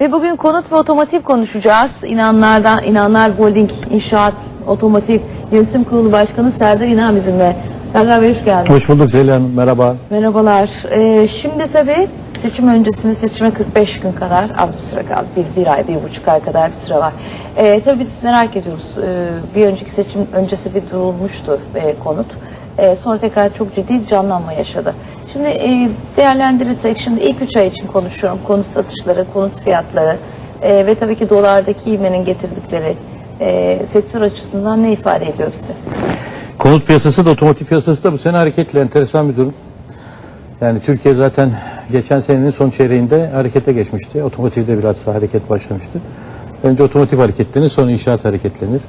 Ve bugün konut ve otomotiv konuşacağız. İnanlardan, İnanlar Holding İnşaat Otomotiv Yönetim Kurulu Başkanı Serdar İnan bizimle. Serdar Bey hoş geldiniz. Hoş bulduk Zeliha Hanım. Merhaba. Merhabalar. Ee, şimdi tabii seçim öncesinde seçime 45 gün kadar az bir süre kaldı. Bir, bir ay, bir buçuk ay kadar bir süre var. Ee, tabii biz merak ediyoruz. Ee, bir önceki seçim öncesi bir durulmuştu e, konut. Ee, sonra tekrar çok ciddi canlanma yaşadı. Şimdi e, değerlendirirsek şimdi ilk üç ay için konuşuyorum. Konut satışları, konut fiyatları e, ve tabii ki dolardaki ivmenin getirdikleri e, sektör açısından ne ifade ediyor bize? Konut piyasası da otomotiv piyasası da bu sene hareketli enteresan bir durum. Yani Türkiye zaten geçen senenin son çeyreğinde harekete geçmişti. Otomotivde biraz daha hareket başlamıştı. Önce otomotiv hareketlenir sonra inşaat hareketlenir.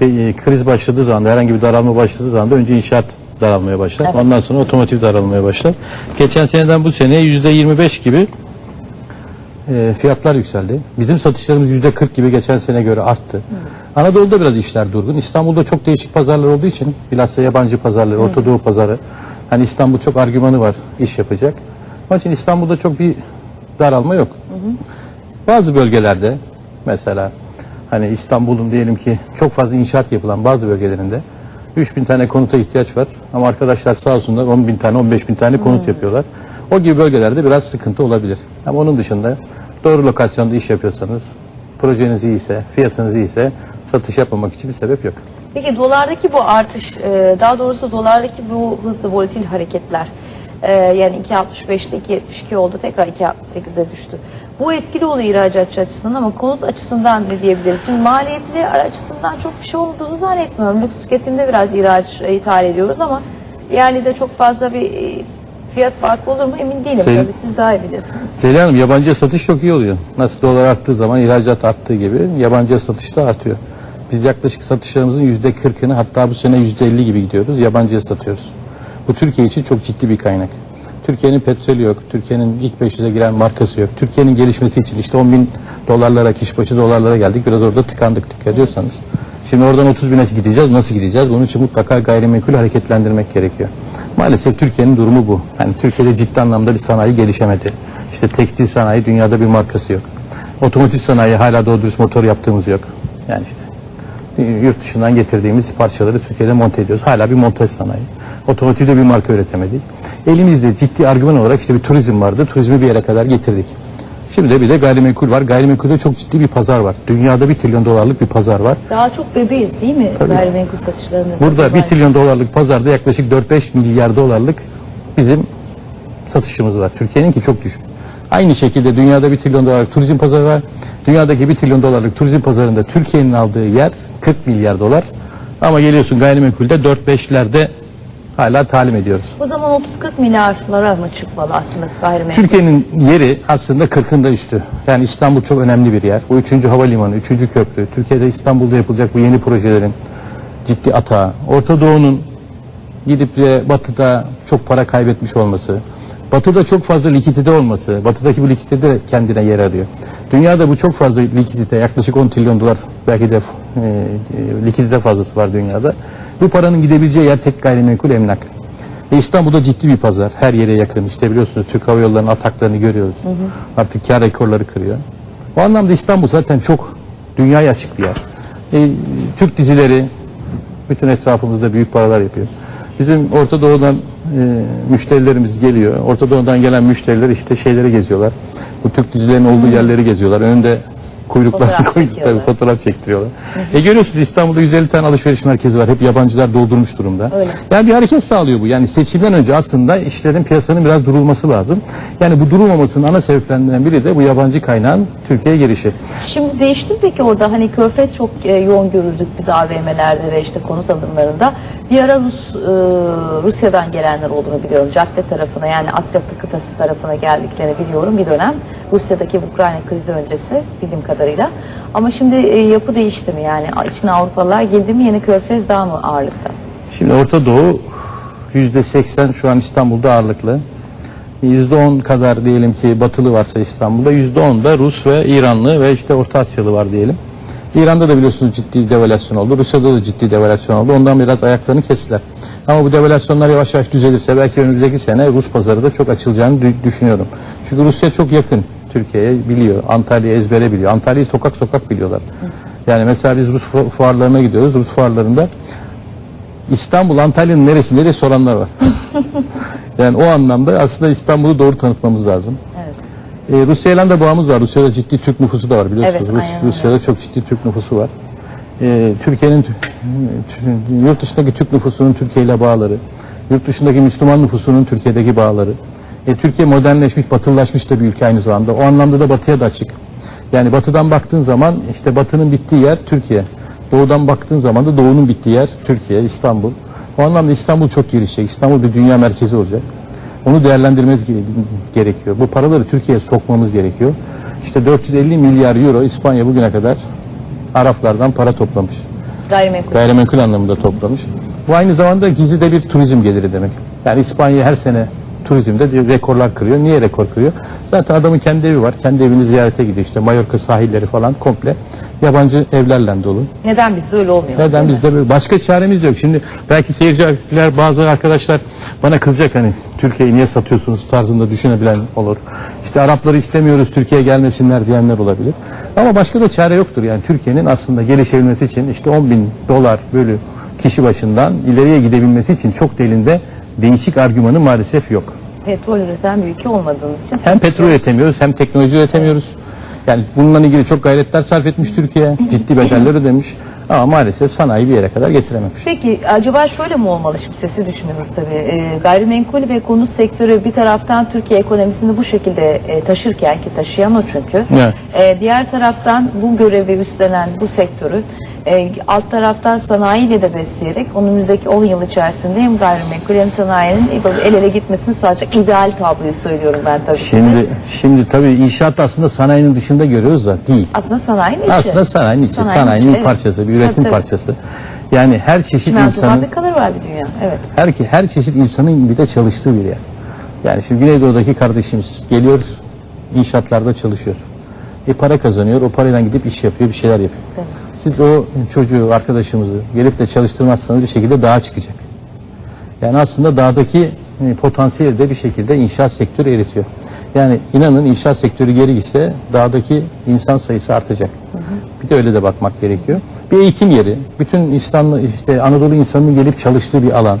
Bir e, kriz başladığı zaman herhangi bir daralma başladığı zaman önce inşaat daralmaya başlar. Evet. Ondan sonra otomotiv daralmaya başlar. Geçen seneden bu seneye yüzde 25 gibi e, fiyatlar yükseldi. Bizim satışlarımız yüzde 40 gibi geçen sene göre arttı. Anadolu'da biraz işler durgun. İstanbul'da çok değişik pazarlar olduğu için bilhassa yabancı pazarları, Orta Doğu pazarı. Hani İstanbul çok argümanı var iş yapacak. Onun için İstanbul'da çok bir daralma yok. Bazı bölgelerde mesela hani İstanbul'un diyelim ki çok fazla inşaat yapılan bazı bölgelerinde 3000 tane konuta ihtiyaç var. Ama arkadaşlar sağ olsunlar 10 bin tane 15 bin tane konut yapıyorlar. O gibi bölgelerde biraz sıkıntı olabilir. Ama onun dışında doğru lokasyonda iş yapıyorsanız projeniz iyiyse, fiyatınız iyiyse satış yapmamak için bir sebep yok. Peki dolardaki bu artış, e, daha doğrusu dolardaki bu hızlı volatil hareketler, e, yani 2.65'te 2.72 oldu, tekrar 2.68'e düştü. Bu etkili oluyor ihracatçı açısından ama konut açısından ne diyebiliriz? Şimdi maliyetli açısından çok bir şey olduğunu zannetmiyorum. Lüks tüketimde biraz ihraç, e, ithal ediyoruz ama yerli de çok fazla bir e, fiyat farkı olur mu emin değilim. Senin- Tabii siz daha iyi bilirsiniz. Zeliha Hanım yabancıya satış çok iyi oluyor. Nasıl dolar arttığı zaman ihracat arttığı gibi yabancıya satış da artıyor. Biz yaklaşık satışlarımızın yüzde kırkını hatta bu sene yüzde elli gibi gidiyoruz. Yabancıya satıyoruz. Bu Türkiye için çok ciddi bir kaynak. Türkiye'nin petrolü yok. Türkiye'nin ilk 500'e giren markası yok. Türkiye'nin gelişmesi için işte 10 bin dolarlara, kişi başı dolarlara geldik. Biraz orada tıkandık dikkat ediyorsanız. Şimdi oradan 30 bine gideceğiz. Nasıl gideceğiz? Bunun için mutlaka gayrimenkul hareketlendirmek gerekiyor. Maalesef Türkiye'nin durumu bu. Yani Türkiye'de ciddi anlamda bir sanayi gelişemedi. İşte tekstil sanayi dünyada bir markası yok. Otomotiv sanayi hala doğru dürüst motor yaptığımız yok. Yani işte yurt dışından getirdiğimiz parçaları Türkiye'de monte ediyoruz. Hala bir montaj sanayi. Otomotivde bir marka üretemedik. Elimizde ciddi argüman olarak işte bir turizm vardı. Turizmi bir yere kadar getirdik. Şimdi de bir de gayrimenkul var. Gayrimenkulde çok ciddi bir pazar var. Dünyada bir trilyon dolarlık bir pazar var. Daha çok bebeğiz değil mi gayrimenkul satışlarında? Burada bir trilyon dolarlık pazarda yaklaşık 4-5 milyar dolarlık bizim satışımız var. Türkiye'nin ki çok düşük. Aynı şekilde dünyada bir trilyon dolarlık turizm pazarı var. Dünyadaki bir trilyon dolarlık turizm pazarında Türkiye'nin aldığı yer 40 milyar dolar. Ama geliyorsun gayrimenkulde 4-5'lerde hala talim ediyoruz. O zaman 30-40 milyarlara mı çıkmalı aslında gayrimenkul? Türkiye'nin yeri aslında 40'ında üstü. Yani İstanbul çok önemli bir yer. Bu üçüncü havalimanı, üçüncü köprü. Türkiye'de İstanbul'da yapılacak bu yeni projelerin ciddi atağı. Orta Doğu'nun gidip de batıda çok para kaybetmiş olması. Batıda çok fazla likidite olması. Batıdaki bu likidite de kendine yer arıyor. Dünyada bu çok fazla likidite yaklaşık 10 trilyon dolar belki de e, e, likidite fazlası var dünyada. Bu paranın gidebileceği yer tek gayrimenkul emlak. Ve İstanbul'da ciddi bir pazar. Her yere yakın. İşte biliyorsunuz Türk Hava Yolları'nın ataklarını görüyoruz. Artık kar rekorları kırıyor. O anlamda İstanbul zaten çok dünyaya açık bir yer. E, Türk dizileri bütün etrafımızda büyük paralar yapıyor. Bizim Orta Doğu'dan e, müşterilerimiz geliyor. Orta Doğu'dan gelen müşteriler işte şeyleri geziyorlar. Bu Türk dizilerinin olduğu yerleri geziyorlar. Önünde kuyruklar koyup tabii fotoğraf çektiriyorlar. E görüyorsunuz İstanbul'da 150 tane alışveriş merkezi var. Hep yabancılar doldurmuş durumda. Öyle. Yani bir hareket sağlıyor bu. Yani seçimden önce aslında işlerin piyasanın biraz durulması lazım. Yani bu durulmamasının ana sebeplerinden biri de bu yabancı kaynağın Türkiye'ye girişi. Şimdi değişti mi peki orada hani Körfez çok e, yoğun görürdük biz AVM'lerde ve işte konut alımlarında. Bir ara Rus, e, Rusya'dan gelenler olduğunu biliyorum. Cadde tarafına yani Asya kıtası tarafına geldiklerini biliyorum bir dönem. Rusya'daki Ukrayna krizi öncesi bildiğim kadarıyla. Ama şimdi e, yapı değişti mi yani içine Avrupalılar girdi mi yeni Körfez daha mı ağırlıkta? Şimdi Orta Doğu yüzde seksen şu an İstanbul'da ağırlıklı. Yüzde on kadar diyelim ki batılı varsa İstanbul'da yüzde on da Rus ve İranlı ve işte Orta Asyalı var diyelim. İran'da da biliyorsunuz ciddi devalüasyon oldu. Rusya'da da ciddi devalüasyon oldu. Ondan biraz ayaklarını kestiler. Ama bu devalüasyonlar yavaş yavaş düzelirse belki önümüzdeki sene Rus pazarı da çok açılacağını dü- düşünüyorum. Çünkü Rusya çok yakın. Türkiye'ye biliyor. Antalya'yı ezbere biliyor. Antalya'yı sokak sokak biliyorlar. Yani mesela biz Rus fu- fuarlarına gidiyoruz. Rus fuarlarında İstanbul, Antalya'nın neresinde diye soranlar var. yani o anlamda aslında İstanbul'u doğru tanıtmamız lazım. Ee, Rusya'yla da bağımız var. Rusya'da ciddi Türk nüfusu da var biliyorsunuz. Evet, Rus- aynen öyle. Rusya'da çok ciddi Türk nüfusu var. Ee, Türkiye'nin tü- yurt dışındaki Türk nüfusunun Türkiye ile bağları, yurt dışındaki Müslüman nüfusunun Türkiye'deki bağları. E, Türkiye modernleşmiş, batılılaşmış da bir ülke aynı zamanda. O anlamda da batıya da açık. Yani batıdan baktığın zaman işte batının bittiği yer Türkiye. Doğudan baktığın zaman da doğunun bittiği yer Türkiye, İstanbul. O anlamda İstanbul çok gelişecek. İstanbul bir dünya merkezi olacak. Onu değerlendirmemiz gere- gerekiyor. Bu paraları Türkiye'ye sokmamız gerekiyor. İşte 450 milyar euro İspanya bugüne kadar Araplardan para toplamış. Gayrimenkul. Gayrimenkul anlamında toplamış. Bu aynı zamanda gizli de bir turizm geliri demek. Yani İspanya her sene turizmde bir rekorlar kırıyor. Niye rekor kırıyor? Zaten adamın kendi evi var. Kendi evini ziyarete gidiyor. İşte Mallorca sahilleri falan komple yabancı evlerle dolu. Neden bizde öyle olmuyor? Neden bizde böyle? Başka çaremiz yok. Şimdi belki seyirciler bazı arkadaşlar bana kızacak hani Türkiye'yi niye satıyorsunuz tarzında düşünebilen olur. İşte Arapları istemiyoruz Türkiye'ye gelmesinler diyenler olabilir. Ama başka da çare yoktur. Yani Türkiye'nin aslında gelişebilmesi için işte 10 bin dolar bölü kişi başından ileriye gidebilmesi için çok da elinde değişik argümanı maalesef yok. Petrol üreten bir ülke olmadığınız için. Hem petrol üretemiyoruz hem teknoloji üretemiyoruz. Yani bununla ilgili çok gayretler sarf etmiş Türkiye. Ciddi bedeller ödemiş. Ama maalesef sanayi bir yere kadar getirememiş. Peki acaba şöyle mi olmalı şimdi sesi düşünürüz tabii. Ee, gayrimenkul ve konut sektörü bir taraftan Türkiye ekonomisini bu şekilde e, taşırken ki taşıyan o çünkü. Evet. e, diğer taraftan bu görevi üstlenen bu sektörü e, alt taraftan sanayiyle de besleyerek önümüzdeki 10 yıl içerisinde hem gayrimenkul hem sanayinin el ele gitmesini sağlayacak ideal tabloyu söylüyorum ben tabii size. Şimdi şimdi tabii inşaat aslında sanayinin dışında görüyoruz da değil. Aslında sanayinin içi. Aslında sanayinin içi, Sanayinin sanayinin içi, bir evet. parçası, bir üretim Tabii, tabii. parçası. Yani her çeşit Çimento insanın fabrikaları var bir dünya. Evet. her her çeşit insanın bir de çalıştığı bir yer. Yani şimdi Güneydoğu'daki kardeşimiz geliyor inşaatlarda çalışıyor. E para kazanıyor. O parayla gidip iş yapıyor, bir şeyler yapıyor. Tabii. Siz o çocuğu, arkadaşımızı gelip de çalıştırmazsanız bir şekilde dağa çıkacak. Yani aslında dağdaki e, potansiyeli de bir şekilde inşaat sektörü eritiyor. Yani inanın inşaat sektörü geri gitse dağdaki insan sayısı artacak. Bir de öyle de bakmak gerekiyor. Bir eğitim yeri, bütün İstanbul, işte Anadolu insanının gelip çalıştığı bir alan.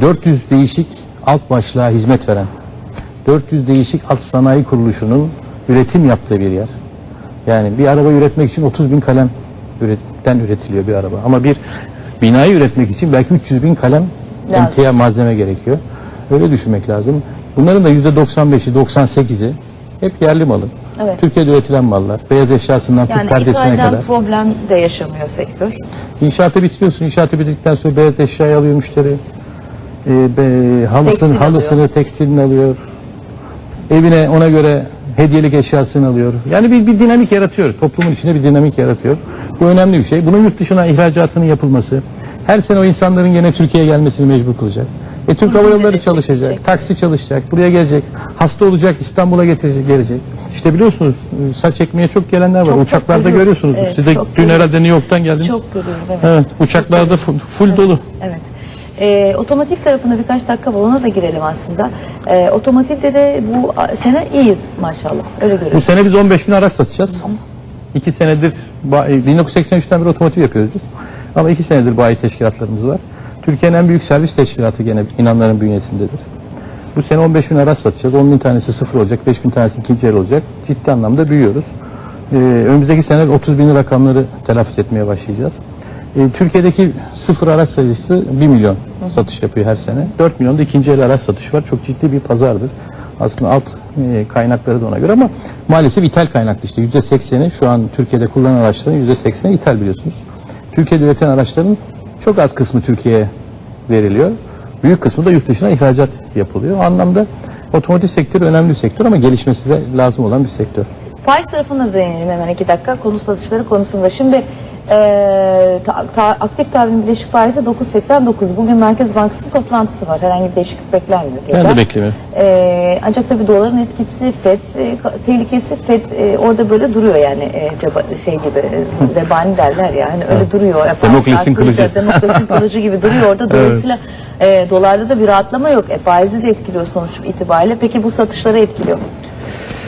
400 değişik alt başlığa hizmet veren, 400 değişik alt sanayi kuruluşunun üretim yaptığı bir yer. Yani bir araba üretmek için 30 bin kalem üretten üretiliyor bir araba. Ama bir binayı üretmek için belki 300 bin kalem emtia malzeme gerekiyor. Öyle düşünmek lazım. Bunların da %95'i, 98'i hep yerli malı. Evet. Türkiye'de üretilen mallar. Beyaz eşyasından Yani tut ithalden kadar. problem de yaşamıyor sektör. İnşaatı bitiriyorsun. İnşaatı bitirdikten sonra beyaz eşyayı alıyor müşteri. Ee, be, halısını, Tekstil halısını, alıyor. tekstilini alıyor. Evine ona göre hediyelik eşyasını alıyor. Yani bir, bir dinamik yaratıyor. Toplumun içinde bir dinamik yaratıyor. Bu önemli bir şey. Bunun yurt dışına ihracatının yapılması, her sene o insanların yine Türkiye'ye gelmesini mecbur kılacak. E, Türk Hava Yolları çalışacak, taksi çalışacak, buraya gelecek, hasta olacak, İstanbul'a getirecek, gelecek. İşte biliyorsunuz saç ekmeye çok gelenler var. Çok, çok Uçaklarda görüyoruz. görüyorsunuz. Evet, Siz de çok dün görüyoruz. herhalde New York'tan geldiniz. Çok görüyorum evet. Evet, uçaklarda full, full dolu. Evet. Ee, otomotiv tarafında birkaç dakika var ona da girelim aslında. Ee, otomotivde de bu sene iyiyiz maşallah. Öyle Bu görüyoruz. sene biz 15 bin araç satacağız. İki senedir, ba- e, 1983'ten beri otomotiv yapıyoruz biz. Ama iki senedir bayi teşkilatlarımız var. Türkiye'nin en büyük servis teşkilatı gene inanların bünyesindedir. Bu sene 15 bin araç satacağız. 10 bin tanesi sıfır olacak, 5 bin tanesi ikinci el olacak. Ciddi anlamda büyüyoruz. Ee, önümüzdeki sene 30 bin rakamları telaffuz etmeye başlayacağız. Ee, Türkiye'deki sıfır araç sayısı 1 milyon satış yapıyor her sene. 4 milyon da ikinci el araç satışı var. Çok ciddi bir pazardır. Aslında alt e, kaynakları da ona göre ama maalesef ithal kaynaklı işte. %80'i şu an Türkiye'de kullanılan araçların %80'i ithal biliyorsunuz. Türkiye'de üreten araçların çok az kısmı Türkiye'ye veriliyor. Büyük kısmı da yurt dışına ihracat yapılıyor. O anlamda otomotiv sektörü önemli bir sektör ama gelişmesi de lazım olan bir sektör. Faiz tarafına değinelim hemen iki dakika konu satışları konusunda. Şimdi e, ta- ta- aktif tahvil bileşik faizi 9.89. Bugün Merkez Bankası'nın toplantısı var. Herhangi bir değişiklik beklenmiyor. Ben de beklemiyorum. E, ancak tabii doların etkisi FED, e, tehlikesi FED e, orada böyle duruyor yani e, ceba- şey gibi e, zebani derler ya hani öyle duruyor. E, faiz Demokrasinin kılıcı. Demokrasinin kılıcı gibi duruyor orada. Dolayısıyla e, dolarda da bir rahatlama yok. E, faizi de etkiliyor sonuç itibariyle. Peki bu satışları etkiliyor mu?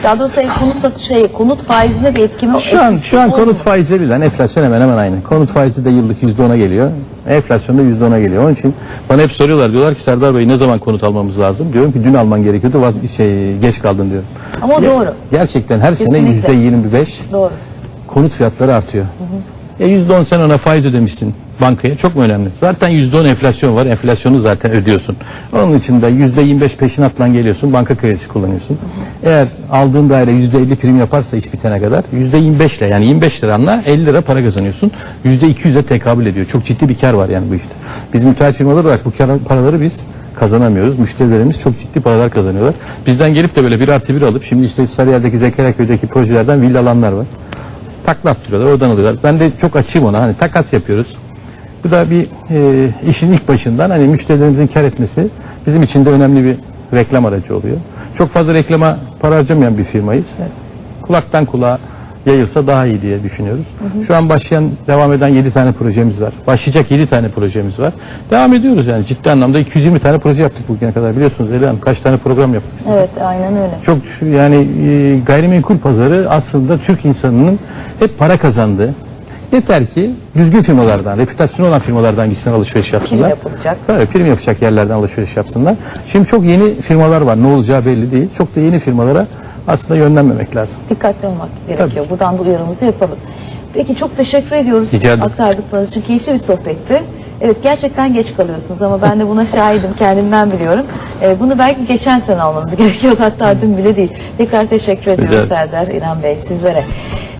Daha doğrusu ev konut satış şey, konut faizine bir etki mi? Şu an şu an konut faizleriyle enflasyon hemen hemen aynı. Konut faizi de yıllık %10'a geliyor. Enflasyon da %10'a geliyor. Onun için bana hep soruyorlar. Diyorlar ki Serdar Bey ne zaman konut almamız lazım? Diyorum ki dün alman gerekiyordu. Vaz şey geç kaldın diyorum. Ama o Ge- doğru. Gerçekten her sene Kesinlikle. %25 Doğru. konut fiyatları artıyor. E %10 sen ona faiz ödemişsin bankaya. Çok mu önemli? Zaten %10 enflasyon var. Enflasyonu zaten ödüyorsun. Onun için de %25 peşinatla geliyorsun. Banka kredisi kullanıyorsun. Eğer aldığın daire %50 prim yaparsa iş bitene kadar %25 ile yani 25 liranla 50 lira para kazanıyorsun. %200'e tekabül ediyor. Çok ciddi bir kar var yani bu işte. Biz müteahhit firmalar olarak bu kar, paraları biz kazanamıyoruz. Müşterilerimiz çok ciddi paralar kazanıyorlar. Bizden gelip de böyle bir artı bir alıp şimdi işte Sarıyer'deki Zekeriyaköy'deki projelerden villa alanlar var takla attırıyorlar oradan alıyorlar. Ben de çok açığım ona hani takas yapıyoruz. Bu da bir e, işin ilk başından hani müşterilerimizin kar etmesi bizim için de önemli bir reklam aracı oluyor. Çok fazla reklama para harcamayan bir firmayız. Kulaktan kulağa yayılsa daha iyi diye düşünüyoruz. Şu an başlayan, devam eden 7 tane projemiz var. Başlayacak 7 tane projemiz var. Devam ediyoruz yani ciddi anlamda 220 tane proje yaptık bugüne kadar. Biliyorsunuz Leyla Hanım kaç tane program yaptık. Evet aynen öyle. Çok yani e, gayrimenkul pazarı aslında Türk insanının hep para kazandığı. Yeter ki düzgün firmalardan, reputasyonu olan firmalardan gitsin alışveriş yapsınlar. yapılacak. Evet, prim yapacak yerlerden alışveriş yapsınlar. Şimdi çok yeni firmalar var. Ne olacağı belli değil. Çok da yeni firmalara aslında yönlenmemek lazım. Dikkatli olmak gerekiyor. Buradan bu uyarımızı yapalım. Peki çok teşekkür ediyoruz Rica ederim. aktardıklarınız için. Keyifli bir sohbetti. Evet gerçekten geç kalıyorsunuz ama ben de buna şahidim kendimden biliyorum. Ee, bunu belki geçen sene almanız gerekiyordu hatta dün bile değil. Tekrar teşekkür ediyoruz. Serdar İnan Bey sizlere.